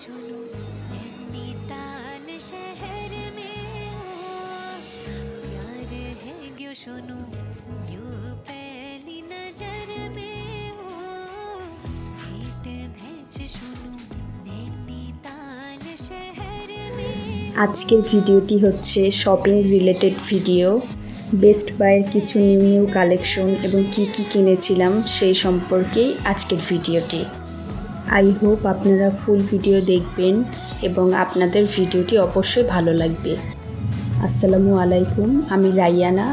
सुनो नैनीताल शहर में प्यार है यो सुनो यू पहली नजर में भेज सुनो नैनीताल शहर में আজকের ভিডিওটি হচ্ছে শপিং রিলেটেড ভিডিও বেস্ট বাইয়ের কিছু নিউ নিউ কালেকশন এবং কি কি কিনেছিলাম সেই সম্পর্কেই আজকের ভিডিওটি। আই হোপ আপনারা ফুল ভিডিও দেখবেন এবং আপনাদের ভিডিওটি অবশ্যই ভালো লাগবে। আসসালামু আলাইকুম, আমি রাইয়ানা।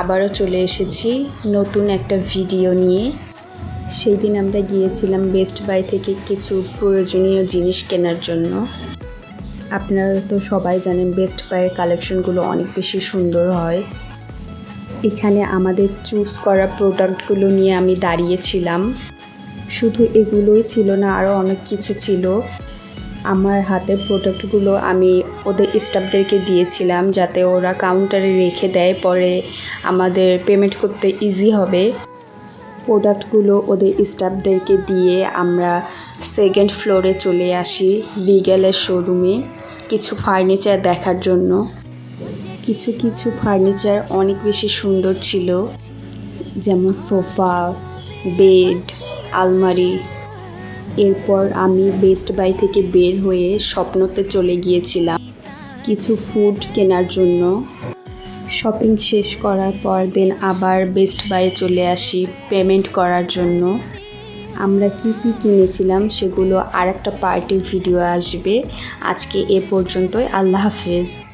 আবারও চলে এসেছি নতুন একটা ভিডিও নিয়ে। সেই দিন আমরা গিয়েছিলাম বেস্ট বাই থেকে কিছু প্রয়োজনীয় জিনিস কেনার জন্য। আপনারা তো সবাই জানেন বেস্ট বাইয়ের কালেকশনগুলো অনেক বেশি সুন্দর হয়। এখানে আমাদের চুজ করা প্রোডাক্টগুলো নিয়ে আমি দাঁড়িয়েছিলাম। শুধু এগুলোই ছিল না আরও অনেক কিছু ছিল। আমার হাতের প্রোডাক্টগুলো আমি ওদের স্টাফদেরকে দিয়েছিলাম যাতে ওরা কাউন্টারে রেখে দেয়, পরে আমাদের পেমেন্ট করতে ইজি হবে। প্রোডাক্টগুলো ওদের স্টাফদেরকে দিয়ে আমরা সেকেন্ড ফ্লোরে চলে আসি রিগেলের শোরুমে কিছু ফার্নিচার দেখার জন্য। কিছু কিছু ফার্নিচার অনেক বেশি সুন্দর ছিল, যেমন সোফা বেড আলমারি। এরপর আমি বেস্ট বাই থেকে বের হয়ে স্বপ্নতে চলে গিয়েছিলাম কিছু ফুড কেনার জন্য। শপিং শেষ করার পর দেন আবার বেস্ট বাইয়ে চলে আসি পেমেন্ট করার জন্য। আমরা কি কি কিনেছিলাম সেগুলো আর একটা পার্টির ভিডিও আসবে। আজকে এ পর্যন্তই, আল্লাহ হাফেজ।